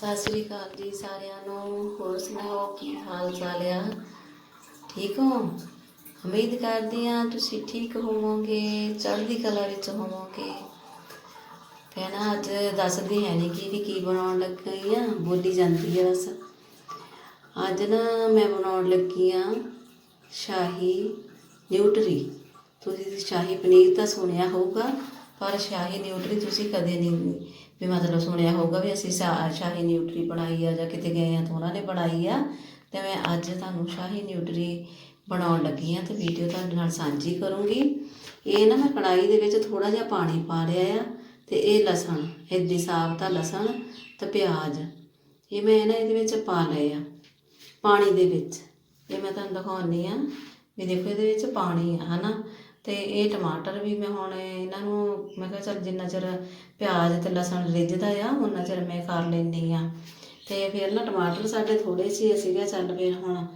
ਸਤਿ ਸ੍ਰੀ ਅਕਾਲ ਜੀ ਸਾਰਿਆਂ ਨੂੰ। ਹੋਰ ਸੁਣਾਓ ਕੀ ਹਾਲ ਚਾਲ ਆ? ਠੀਕ ਹੋ? ਉਮੀਦ ਕਰਦੀ ਹਾਂ ਤੁਸੀਂ ਠੀਕ ਹੋਵੋਗੇ, ਚੜ੍ਹਦੀ ਕਲਾ ਵਿੱਚ ਹੋਵੋਗੇ। ਕਹਿਣਾ ਅੱਜ ਦੱਸਦੀ ਹੈ ਨਹੀਂ ਕਿ ਵੀ ਕੀ ਬਣਾਉਣ ਲੱਗੀ ਆ, ਬੋਲੀ ਜਾਂਦੀ ਆ ਬਸ। ਅੱਜ ਨਾ ਮੈਂ ਬਣਾਉਣ ਲੱਗੀ ਆ ਸ਼ਾਹੀ ਨਿਊਟਰੀ। ਤੁਸੀਂ ਸ਼ਾਹੀ ਪਨੀਰ ਤਾਂ ਸੁਣਿਆ ਹੋਊਗਾ, ਪਰ ਸ਼ਾਹੀ ਨਿਊਟਰੀ ਤੁਸੀਂ ਕਦੇ ਨਹੀਂ ਵੀ ਮਤਲਬ ਸੁਣਿਆ ਹੋਊਗਾ ਵੀ ਅਸੀਂ ਸ਼ਾ- ਸ਼ਾਹੀ ਨਿਊਟਰੀ ਬਣਾਈ ਆ ਜਾਂ ਕਿਤੇ ਗਏ ਆ ਤਾਂ ਉਹਨਾਂ ਨੇ ਬਣਾਈ ਆ। ਤੇ ਮੈਂ ਅੱਜ ਤੁਹਾਨੂੰ ਸ਼ਾਹੀ ਨਿਊਟਰੀ ਬਣਾਉਣ ਲੱਗੀ ਆ ਤੇ ਵੀਡੀਓ ਤੁਹਾਡੇ ਨਾਲ ਸਾਂਝੀ ਕਰੂੰਗੀ। ਇਹ ਨਾ ਮੈਂ ਕੜਾਈ ਦੇ ਵਿੱਚ ਥੋੜਾ ਜਿਹਾ ਪਾਣੀ ਪਾ ਲਿਆ ਆ ਤੇ ਇਹ ਲਸਣ ਇੱਦੀ ਸਾਬਤਾ ਲਸਣ ਤੇ ਪਿਆਜ਼, ਇਹ ਮੈਂ ਨਾ ਇਹਦੇ ਵਿੱਚ ਪਾ ਲਏ ਆ ਪਾਣੀ ਦੇ ਵਿੱਚ। ਇਹ ਮੈਂ ਤੁਹਾਨੂੰ ਦਿਖਾਉਣੀ ਆ ਵੀ ਦੇਖੋ ਇਹਦੇ ਵਿੱਚ ਪਾਣੀ ਆ, ਹਨਾ? ਅਤੇ ਇਹ ਟਮਾਟਰ ਵੀ ਮੈਂ ਹੁਣ ਇਹਨਾਂ ਨੂੰ, ਮੈਂ ਕਿਹਾ ਚੱਲ ਜਿੰਨਾ ਚਿਰ ਪਿਆਜ਼ ਅਤੇ ਲਸਣ ਰਿੱਝਦਾ ਆ ਉਹਨਾਂ ਚਿਰ ਮੈਂ ਕਰ ਲੈਂਦੀ ਆ। ਅਤੇ ਫਿਰ ਨਾ ਟਮਾਟਰ ਸਾਡੇ ਥੋੜ੍ਹੇ ਜਿਹੇ ਸੀਗੇ, ਚੱਲ ਫਿਰ ਹੁਣ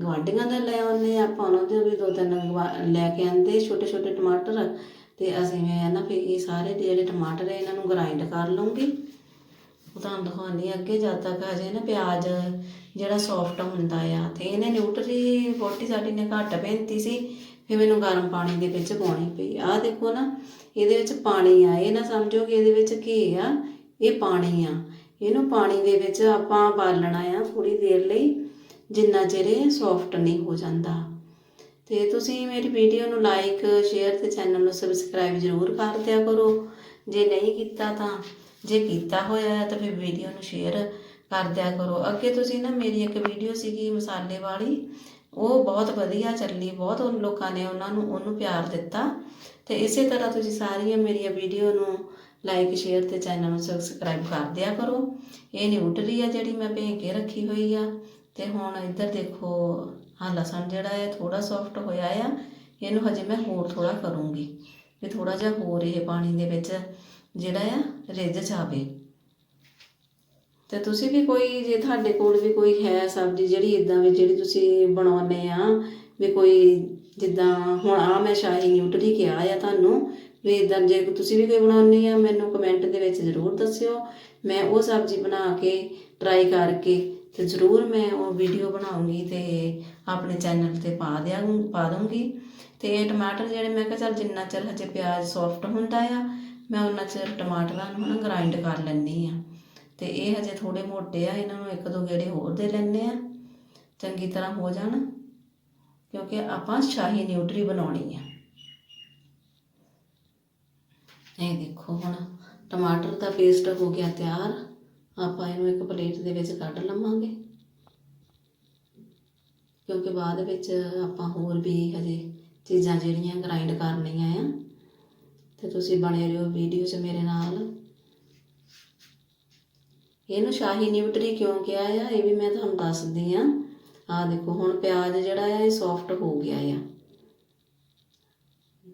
ਗੁਆਂਢੀਆਂ ਦਾ ਲੈ ਆਉਂਦੇ ਆ, ਆਪਾਂ ਉਹਨਾਂ ਦੇ ਵੀ ਦੋ ਤਿੰਨ ਗਵਾ- ਲੈ ਕੇ ਆਉਂਦੇ ਛੋਟੇ ਛੋਟੇ ਟਮਾਟਰ। ਅਤੇ ਅਸੀਂ ਮੈਂ ਨਾ ਫਿਰ ਇਹ ਸਾਰੇ ਜਿਹੜੇ ਟਮਾਟਰ ਹੈ ਇਹਨਾਂ ਨੂੰ ਗ੍ਰਾਈਂਡ ਕਰ ਲੂੰਗੀ ਉਹ ਤੁਹਾਨੂੰ ਦਿਖਾਉਂਦੀ ਆ ਅੱਗੇ, ਜਦ ਤੱਕ ਹਜੇ ਨਾ ਪਿਆਜ਼ ਜਿਹੜਾ ਸੌਫਟ ਹੁੰਦਾ ਆ ਅਤੇ ਇਹਨੇ ਨਿਊਟਰੀ ਬੋਟੀ ਸਾਡੀ ਨੇ ਘੱਟ ਪੈਂਤੀ ਸੀ ਫਿਰ ਮੈਨੂੰ ਗਰਮ ਪਾਣੀ ਦੇ ਵਿੱਚ ਪਾਉਣੀ ਪਈ। ਆਹ ਦੇਖੋ ਨਾ, ਇਹਦੇ ਵਿੱਚ ਪਾਣੀ ਆ। ਇਹ ਨਾ ਸਮਝੋ ਕਿ ਇਹਦੇ ਵਿੱਚ ਕੀ ਆ? ਇਹ ਪਾਣੀ ਆ। ਇਹਨੂੰ ਪਾਣੀ ਦੇ ਵਿੱਚ ਆਪਾਂ ਬਾਲਣਾ ਆ ਥੋੜੀ ਦੇਰ ਲਈ, ਜਿੰਨਾ ਚਿਰ ਇਹ ਸੌਫਟ ਨਹੀਂ ਹੋ ਜਾਂਦਾ। ਤੇ ਤੁਸੀਂ ਮੇਰੀ ਵੀਡੀਓ ਨੂੰ ਲਾਈਕ ਸ਼ੇਅਰ ਤੇ ਚੈਨਲ ਨੂੰ ਸਬਸਕ੍ਰਾਈਬ ਜ਼ਰੂਰ ਕਰ ਦਿਆ ਕਰੋ। ਜੇ ਨਹੀਂ ਕੀਤਾ ਤਾਂ, ਜੇ ਕੀਤਾ ਹੋਇਆ ਹੈ ਤਾਂ ਫਿਰ ਵੀਡੀਓ ਨੂੰ ਸ਼ੇਅਰ ਕਰ ਦਿਆ ਕਰੋ। ਅੱਗੇ ਤੁਸੀਂ ਨਾ ਮੇਰੀ ਇੱਕ ਵੀਡੀਓ ਸੀਗੀ ਮਸਾਲੇ ਵਾਲੀ ਉਹ ਬਹੁਤ ਵਧੀਆ ਚੱਲੀ, ਬਹੁਤ ਉਹ ਲੋਕਾਂ ਨੇ ਉਹਨਾਂ ਨੂੰ, ਉਹਨੂੰ ਪਿਆਰ ਦਿੱਤਾ। ਤੇ ਇਸੇ ਤਰ੍ਹਾਂ ਤੁਸੀਂ ਸਾਰੀਆਂ ਮੇਰੀਆਂ ਵੀਡੀਓ ਨੂੰ ਲਾਈਕ ਸ਼ੇਅਰ ਤੇ ਚੈਨਲ ਨੂੰ ਸਬਸਕ੍ਰਾਈਬ ਕਰ ਦਿਆ ਕਰੋ। ਇਹ ਨਿਊਟਰੀ ਆ ਜਿਹੜੀ ਮੈਂ ਭੇਂ ਕੇ ਰੱਖੀ ਹੋਈ ਆ। ਤੇ ਹੁਣ ਇੱਧਰ ਦੇਖੋ, ਆਹ ਲਸਣ ਜਿਹੜਾ ਹੈ ਥੋੜਾ ਸੌਫਟ ਹੋਇਆ ਆ, ਇਹਨੂੰ ਹਜੇ ਮੈਂ ਹੋਰ ਥੋੜਾ ਕਰੂੰਗੀ। ਵੀ ਥੋੜਾ ਜਿਹਾ ਹੋਰ ਇਹ ਪਾਣੀ ਦੇ ਵਿੱਚ ਜਿਹੜਾ ਆ, ਰਿੱਝ ਜਾਵੇ। ਤੇ ਤੁਸੀਂ ਵੀ ਕੋਈ, ਜੇ ਤੁਹਾਡੇ ਕੋਲ ਵੀ ਕੋਈ ਹੈ ਸਬਜ਼ੀ ਜਿਹੜੀ ਇਦਾਂ ਵੀ ਜਿਹੜੀ ਤੁਸੀਂ ਬਣਾਉਂਦੇ ਆ, ਵੀ ਕੋਈ ਜਿੱਦਾਂ ਹੁਣ ਆ ਮੈਂ ਸ਼ਾਹੀ ਨਿਊਟਰੀ ਕਿਹਾ ਆ ਤੁਹਾਨੂੰ, ਵੀ ਇਦਾਂ ਜੇ ਤੁਸੀਂ ਵੀ ਕੋਈ ਬਣਾਉਂਦੇ ਆ, ਮੈਨੂੰ ਕਮੈਂਟ ਦੇ ਵਿੱਚ ਜ਼ਰੂਰ ਦੱਸਿਓ। ਮੈਂ ਉਹ ਸਬਜ਼ੀ ਬਣਾ ਕੇ ਟਰਾਈ ਕਰਕੇ ਤੇ ਜ਼ਰੂਰ ਮੈਂ ਉਹ ਵੀਡੀਓ ਬਣਾਉਂਗੀ ਤੇ ਆਪਣੇ ਚੈਨਲ ਤੇ ਪਾ ਦਿਆਂ ਪਾ ਦੂੰਗੀ ਤੇ ਇਹ ਟਮਾਟਰ ਜਿਹੜੇ ਮੈਂ ਕਿਹਾ ਚੱਲ ਜਿੰਨਾ ਚਿਰ ਹਜੇ ਪਿਆਜ਼ ਸੌਫਟ ਹੁੰਦਾ ਆ, ਮੈਂ ਉਹਨਾਂ ਚਿਰ ਟਮਾਟਰਾਂ ਨੂੰ ਨਾ ਗ੍ਰਾਈਂਡ ਕਰ ਲੈਂਦੀ ਆ। ਤੇ ਇਹ ਹਜੇ ਥੋੜੇ ਮੋਟੇ ਆ, ਇਹਨਾਂ ਨੂੰ ਇੱਕ ਦੋ ਗੇੜੇ ਹੋਰ ਦੇ ਲੈਣੇ ਆ। ਚੰਗੀ ਤਰ੍ਹਾਂ ਹੋ ਜਾਣ, ਕਿਉਂਕਿ ਆਪਾਂ ਸ਼ਾਹੀ ਨਿਊਟਰੀ ਬਣਾਉਣੀ ਆ। ਇਹ ਦੇਖੋ ਹੁਣ, ਟਮਾਟਰ ਦਾ ਪੇਸਟ ਹੋ ਗਿਆ ਤਿਆਰ, ਆਪਾਂ ਇਹਨੂੰ ਇੱਕ ਪਲੇਟ ਦੇ ਵਿੱਚ ਕੱਢ ਲਵਾਂਗੇ। ਕਿਉਂਕਿ ਬਾਅਦ ਵਿੱਚ ਆਪਾਂ ਹੋਰ ਵੀ ਹਜੇ ਚੀਜ਼ਾਂ ਜਿਹੜੀਆਂ ਗ੍ਰਾਈਂਡ ਕਰਨੀਆਂ ਆ, ਤੇ ਤੁਸੀਂ ਬਣੇ ਰਹੋ ਵੀਡੀਓ 'ਚ ਮੇਰੇ ਨਾਲ। ਇਹਨੂੰ ਸ਼ਾਹੀ ਨਿਊਟਰੀ ਕਿਉਂ ਕਿਹਾ ਆ? ਇਹ ਵੀ ਮੈਂ ਤੁਹਾਨੂੰ ਦੱਸਦੀ ਆ। ਆਹ ਦੇਖੋ, ਹੁਣ ਪਿਆਜ਼ ਜਿਹੜਾ ਆ, ਇਹ ਸੌਫਟ ਹੋ ਗਿਆ ਆ।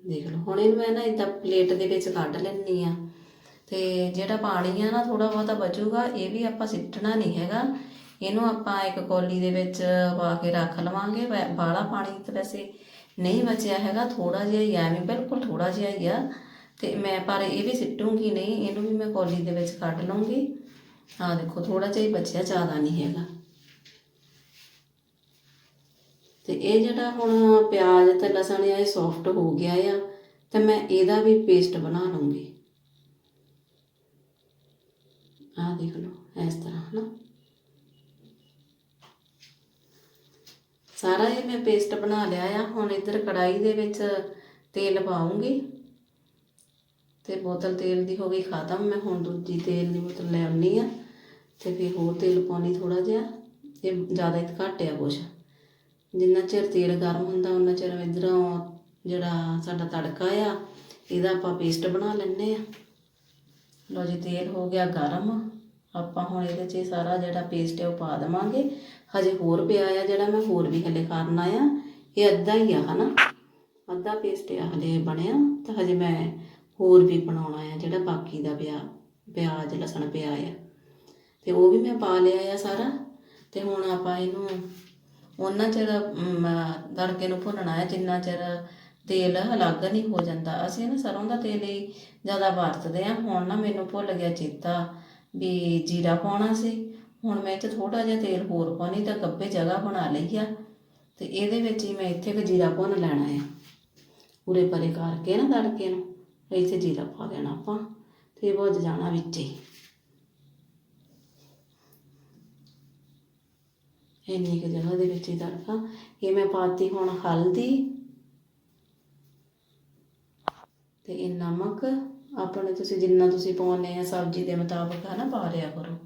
ਦੇਖ ਲਓ, ਹੁਣ ਇਹਨੂੰ ਮੈਂ ਨਾ ਇਦਾਂ ਪਲੇਟ ਦੇ ਵਿੱਚ ਕੱਢ ਲੈਣੀ ਆ। ਤੇ ਜਿਹੜਾ ਪਾਣੀ ਆ ਨਾ ਥੋੜਾ ਬਹੁਤਾ ਬਚੂਗਾ, ਇਹ ਵੀ ਆਪਾਂ ਸਿੱਟਣਾ ਨਹੀਂ ਹੈਗਾ। ਇਹਨੂੰ ਆਪਾਂ ਇੱਕ ਕੋਲੀ ਦੇ ਵਿੱਚ ਪਾ ਕੇ ਰੱਖ ਲਵਾਂਗੇ। ਵੈ- ਬਾਹਲਾ ਪਾਣੀ ਤਾਂ ਵੈਸੇ ਨਹੀਂ ਬਚਿਆ ਹੈਗਾ ਥੋੜਾ ਜਿਹਾ ਹੀ ਐਵੇਂ ਬਿਲਕੁਲ ਥੋੜਾ ਜਿਹਾ ਹੀ ਆ। ਤੇ ਮੈਂ, ਪਰ ਇਹ ਵੀ ਸਿੱਟੂਗੀ ਨਹੀਂ, ਇਹਨੂੰ ਵੀ ਮੈਂ ਕੋਲੀ ਦੇ ਵਿੱਚ ਕੱਢ ਲਵਾਂਗੀ। ਆਹ ਦੇਖੋ ਥੋੜਾ ਜਿਹਾ ਹੀ ਬਚਿਆ, ਜ਼ਿਆਦਾ ਨਹੀਂ ਹੈਗਾ। ਤੇ ਇਹ ਜਿਹੜਾ ਹੁਣ ਪਿਆਜ਼ ਤੇ ਲਸਣ ਆ ਇਹ ਸੌਫਟ ਹੋ ਗਿਆ ਆ, ਤੇ ਮੈਂ ਇਹਦਾ ਵੀ ਪੇਸਟ ਬਣਾ ਲਵਾਂਗੀ ਆਹ ਦੇਖ ਲਓ, ਇਸ ਤਰ੍ਹਾਂ, ਹਨਾ? ਸਾਰਾ ਇਹ ਮੈਂ ਪੇਸਟ ਬਣਾ ਲਿਆ ਆ। ਹੁਣ ਇੱਧਰ ਕੜਾਈ ਦੇ ਵਿੱਚ ਤੇਲ ਪਾਉਂਗੀ ਤੇ ਬੋਤਲ ਤੇਲ ਦੀ ਹੋ ਗਈ ਖਤਮ। ਮੈਂ ਹੁਣ ਦੂਜੀ ਤੇਲ ਦੀ ਬੋਤਲ ਲੈ ਆਉਣੀ ਆ। ਤੇ ਫਿਰ ਹੋਰ ਤੇਲ ਪਾਉਣੀ ਥੋੜਾ ਜਿਹਾ ਇਹ ਜ਼ਿਆਦਾ ਹੀ ਘੱਟ ਆ ਕੁਛ। ਜਿੰਨਾ ਚਿਰ ਤੇਲ ਗਰਮ ਹੁੰਦਾ ਉਹਨਾਂ ਚਿਰ ਇਧਰੋਂ ਜਿਹੜਾ ਸਾਡਾ ਤੜਕਾ ਆ, ਇਹਦਾ ਆਪਾਂ ਪੇਸਟ ਬਣਾ ਲੈਣੇ ਆ। ਲਓ ਜੀ, ਤੇਲ ਹੋ ਗਿਆ ਗਰਮ। ਆਪਾਂ ਹੁਣ ਇਹਦੇ 'ਚ ਇਹ ਸਾਰਾ ਜਿਹੜਾ ਪੇਸਟ ਹੈ ਉਹ ਪਾ ਦੇਵਾਂਗੇ। ਹਜੇ ਹੋਰ ਪਿਆ ਆ ਜਿਹੜਾ ਮੈਂ ਹੋਰ ਵੀ ਹਲੇ ਕਰਨਾ ਆ, ਇਹ ਅੱਧਾ ਹੀ ਆ, ਹਨਾ? ਅੱਧਾ ਪੇਸਟ ਆ ਹਲੇ ਬਣਿਆ, ਤਾਂ ਹਜੇ ਮੈਂ ਹੋਰ ਵੀ ਬਣਾਉਣਾ ਆ ਜਿਹੜਾ ਬਾਕੀ ਦਾ ਪਿਆ, ਪਿਆਜ਼, ਲਸਣ ਪਿਆ ਆ। ਤੇ ਉਹ ਵੀ ਮੈਂ ਪਾ ਲਿਆ ਆ ਸਾਰਾ, ਤੇ ਹੁਣ ਆਪਾਂ ਇਹਨੂੰ ਉਹਨਾਂ ਚਿਰ ਤੜਕੇ ਨੂੰ ਭੁੰਨਣਾ ਹੈ ਜਿੰਨਾ ਚਿਰ ਤੇਲ ਅਲੱਗ ਨਹੀਂ ਹੋ ਜਾਂਦਾ। ਅਸੀਂ ਨਾ ਸਰੋਂ ਦਾ ਤੇਲ ਹੀ ਜ਼ਿਆਦਾ ਵਰਤਦੇ ਆ। ਹੁਣ ਨਾ ਮੈਨੂੰ ਭੁੱਲ ਗਿਆ ਚੇਤਾ ਵੀ ਜੀਰਾ ਪਾਉਣਾ ਸੀ। ਹੁਣ ਮੈਂ ਇੱਥੇ 'ਚ ਥੋੜਾ ਜਿਹਾ ਤੇਲ ਹੋਰ ਪਾਉਣੀ ਤਾਂ ਗੱਬੇ ਜਗ੍ਹਾ ਬਣਾ ਲਈ ਆ। ਤੇ ਇਹਦੇ ਵਿੱਚ ਹੀ ਮੈਂ ਇੱਥੇ ਕੁ ਜੀਰਾ ਭੁੰਨ ਲੈਣਾ ਆ। ਪੂਰੇ ਪਰੇ ਕਰਕੇ ਨਾ ਤੜਕੇ ਨੂੰ ਇੱਥੇ ਜੀਰਾ ਪਾ ਦੇਣਾ ਆਪਾਂ, ਤੇ ਭੁੱਜ ਜਾਣਾ ਵਿੱਚ ਹੀ। ਇੰਨੀ ਕੁ ਜਗ੍ਹਾ ਦੇ ਵਿੱਚ ਹੀ ਤੜਕਾ। ਇਹ ਮੈਂ ਪਾਤੀ ਹੁਣ ਹਲਦੀ। ਤੇ ਇਹ ਨਮਕ। ਆਪਣੇ ਤੁਸੀਂ ਜਿੰਨਾ ਤੁਸੀਂ ਪਾਉਨੇ ਆ ਸਬਜ਼ੀ ਦੇ ਮੁਤਾਬਕ ਹੈ ਨਾ ਪਾ ਲਿਆ ਕਰੋ।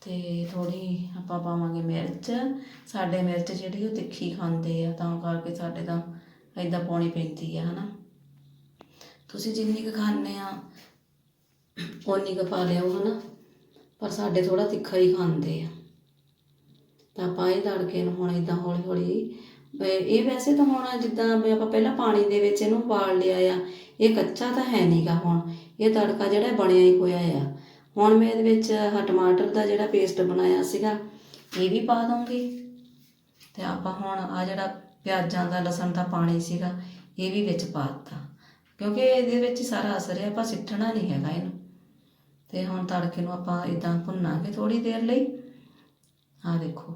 ਤੇ ਥੋੜੀ ਆਪਾਂ ਪਾਵਾਂਗੇ ਮਿਰਚ। ਸਾਡੇ ਮਿਰਚ ਜਿਹੜੀ ਉਹ ਤਿੱਖੀ ਖਾਂਦੇ ਆ, ਤਾਂ ਕਰਕੇ ਸਾਡੇ ਤਾਂ ਐਦਾਂ ਪਾਉਣੀ ਪੈਂਦੀ ਆ ਹਨਾ। ਤੁਸੀਂ ਜਿੰਨੀ ਕੁ ਖਾਂਦੇ ਆ, ਓਨੀ ਕੁ ਪਾ ਲਿਓ ਹਨਾ। ਪਰ ਸਾਡੇ ਥੋੜਾ ਤਿੱਖਾ ਹੀ ਖਾਂਦੇ ਆ। ਤਾਂ ਆਪਾਂ ਇਹ ਤੜਕੇ ਨੂੰ ਹੁਣ ਇਦਾਂ ਹੌਲੀ ਹੌਲੀ ਇਹ ਵੈਸੇ ਤਾਂ ਹੁਣ ਜਿੱਦਾਂ ਵੀ ਆਪਾਂ ਪਹਿਲਾਂ ਪਾਣੀ ਦੇ ਵਿੱਚ ਇਹਨੂੰ ਉਬਾਲ ਲਿਆ ਆ, ਇਹ ਕੱਚਾ ਤਾਂ ਹੈ ਨਹੀਂਗਾ ਹੁਣ, ਇਹ ਤੜਕਾ ਜਿਹੜਾ ਬਣਿਆ ਹੀ ਹੋਇਆ ਆ। ਹੁਣ ਮੈਂ ਇਹਦੇ ਵਿੱਚ ਆਹ ਟਮਾਟਰ ਦਾ ਜਿਹੜਾ ਪੇਸਟ ਬਣਾਇਆ ਸੀਗਾ, ਇਹ ਵੀ ਪਾ ਦੂੰਗੀ ਤੇ ਆਪਾਂ ਹੁਣ ਆ ਜਿਹੜਾ ਪਿਆਜ਼ਾਂ ਦਾ ਲਸਣ ਦਾ ਪਾਣੀ ਸੀਗਾ, ਇਹ ਵੀ ਵਿੱਚ ਪਾ ਦਿੱਤਾ। ਕਿਉਂਕਿ ਇਹਦੇ ਵਿੱਚ ਸਾਰਾ ਅਸਰ ਹੈ ਆਪਾਂ ਸਿੱਟਣਾ ਨਹੀਂ ਹੈਗਾ ਇਹਨੂੰ। ਤੇ ਹੁਣ ਤੜਕੇ ਨੂੰ ਆਪਾਂ ਇਦਾਂ ਭੁੰਨਾਂਗੇ ਥੋੜੀ ਦੇਰ ਲਈ। ਆ ਦੇਖੋ,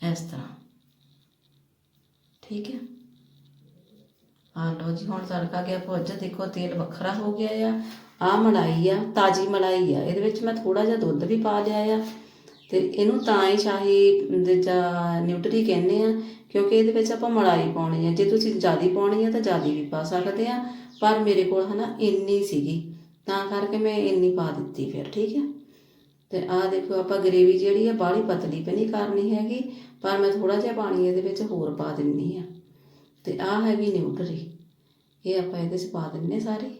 ਇਸ ਤਰ੍ਹਾਂ। ਠੀਕ ਹੈ? ਆ ਲਓ ਜੀ, ਹੁਣ ਤੜਕਾ ਗਿਆ ਭੁੱਜ, ਦੇਖੋ ਤੇਲ ਵੱਖਰਾ ਹੋ ਗਿਆ ਆ ਆ ਮਲਾਈ ਆ, ਤਾਜੀ ਮਲਾਈ ਆ। ਇਹਦੇ ਵਿੱਚ ਮੈਂ ਥੋੜਾ ਜਿਹਾ ਦੁੱਧ ਵੀ ਪਾ ਲਿਆ ਆ। ਤੇ ਇਹਨੂੰ ਤਾਂ ਹੀ ਸ਼ਾਹੀ ਦੇ ਜਾਂ ਨਿਊਟਰੀ ਕਹਿੰਦੇ ਆ, ਕਿਉਂਕਿ ਇਹਦੇ ਵਿੱਚ ਆਪਾਂ ਮਲਾਈ ਪਾਉਣੀ ਆ। ਜੇ ਤੁਸੀਂ ਜ਼ਿਆਦੀ ਪਾਉਣੀ ਆ ਤਾਂ ਜ਼ਿਆਦੀ ਵੀ ਪਾ ਸਕਦੇ ਆ, ਪਰ ਮੇਰੇ ਕੋਲ ਹਨਾ ਇੰਨੀ ਸੀਗੀ, ਤਾਂ ਕਰਕੇ ਮੈਂ ਇੰਨੀ ਪਾ ਦਿੱਤੀ ਫਿਰ, ਠੀਕ ਹੈ? ਤੇ ਆਹ ਦੇਖੋ ਆਪਾਂ ਗਰੇਵੀ ਜਿਹੜੀ ਆ ਬਾਹਲੀ ਪਤਲੀ ਵੀ ਕਰਨੀ ਹੈਗੀ, ਪਰ ਮੈਂ ਥੋੜਾ ਜਿਹਾ ਪਾਣੀ ਇਹਦੇ ਵਿੱਚ ਹੋਰ ਪਾ ਦਿੰਨੀ ਆ। ਤੇ ਆਹ ਹੈਗੀ ਨਿਊਟਰੀ, ਇਹ ਆਪਾਂ ਇਹਦੇ 'ਚ ਪਾ ਦਿੰਨੇ ਸਾਰੀ।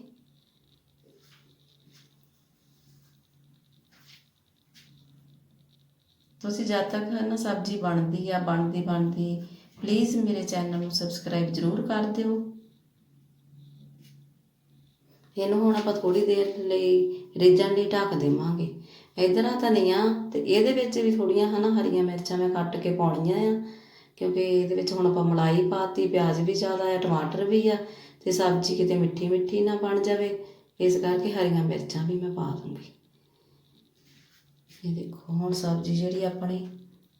ਤੁਸੀਂ ਜਦ ਤੱਕ ਨਾ ਸਬਜ਼ੀ ਬਣਦੀ ਆ, ਬਣਦੀ ਬਣਦੀ ਪਲੀਜ਼ ਮੇਰੇ ਚੈਨਲ ਨੂੰ ਸਬਸਕ੍ਰਾਈਬ ਜ਼ਰੂਰ ਕਰ ਦਿਓ। ਇਹਨੂੰ ਹੁਣ ਆਪਾਂ ਥੋੜੀ ਦੇਰ ਲਈ ਰਿੱਝਣ ਲਈ ਢੱਕ ਦੇਵਾਂਗੇ। ਇਧਰ ਆ ਧਨੀਆ ਤੇ ਇਹਦੇ ਵਿੱਚ ਵੀ ਥੋੜੀਆਂ ਹਨਾ ਹਰੀਆਂ ਮਿਰਚਾਂ ਮੈਂ ਕੱਟ ਕੇ ਪਾਉਣੀਆਂ ਆ, ਕਿਉਂਕਿ ਇਹਦੇ ਵਿੱਚ ਹੁਣ ਆਪਾਂ ਮਲਾਈ ਪਾਤੀ, ਪਿਆਜ਼ ਵੀ ਜ਼ਿਆਦਾ ਆ, ਟਮਾਟਰ ਵੀ ਆ, ਤੇ ਸਬਜ਼ੀ ਕਿਤੇ ਮਿੱਠੀ ਮਿੱਠੀ ਨਾ ਬਣ ਜਾਵੇ, ਇਸ ਕਰਕੇ ਹਰੀਆਂ ਮਿਰਚਾਂ ਵੀ ਮੈਂ ਪਾ ਦੂੰਗੀ। ਇਹ ਦੇਖੋ, ਹੁਣ ਸਬਜ਼ੀ ਜਿਹੜੀ ਆਪਣੀ,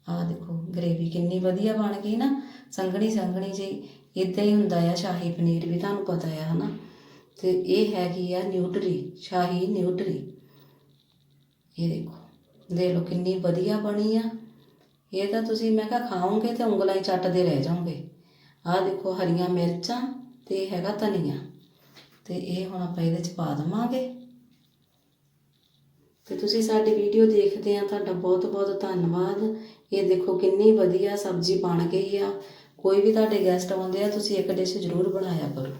ਆਹ ਦੇਖੋ, ਗ੍ਰੇਵੀ ਕਿੰਨੀ ਵਧੀਆ ਬਣ ਗਈ ਨਾ, ਸੰਘਣੀ ਸੰਘਣੀ ਜਿਹੀ, ਇਦਾਂ ਹੀ ਹੁੰਦਾ ਆ, ਸ਼ਾਹੀ ਪਨੀਰ ਵੀ ਤੁਹਾਨੂੰ ਪਤਾ ਆ ਹਨਾ। ਤੇ ਇਹ ਹੈਗੀ ਆ ਨਿਊਟਰੀ, ਸ਼ਾਹੀ ਨਿਊਟਰੀ। ਇਹ ਦੇਖੋ, ਦੇਖ ਲਓ ਕਿੰਨੀ ਵਧੀਆ ਬਣੀ ਆ। ਇਹ ਤਾਂ ਤੁਸੀਂ ਮੈਂ ਕਿਹਾ ਖਾਓਗੇ ਤੇ ਉਂਗਲਾਂ ਹੀ ਚੱਟਦੇ ਰਹਿ ਜਾਓਗੇ। ਆਹ ਦੇਖੋ ਹਰੀਆਂ ਮਿਰਚਾਂ ਤੇ ਇਹ ਹੈਗਾ ਧਨੀਆ। ਤੇ ਇਹ ਹੁਣ ਆਪਾਂ ਇਹਦੇ ਚ ਪਾ ਦਵਾਂਗੇ। ਤੇ ਤੁਸੀਂ ਸਾਡੀ ਵੀਡੀਓ ਦੇਖਦੇ ਆ, ਤੁਹਾਡਾ ਬਹੁਤ ਬਹੁਤ ਧੰਨਵਾਦ। ਇਹ ਦੇਖੋ ਕਿੰਨੀ ਵਧੀਆ ਸਬਜ਼ੀ ਬਣ ਗਈ ਆ। ਕੋਈ ਵੀ ਤੁਹਾਡੇ ਗੈਸਟ ਆਉਂਦੇ ਆ, ਤੁਸੀਂ ਇੱਕ ਡਿਸ਼ ਜ਼ਰੂਰ ਬਣਾਇਆ ਕਰੋ।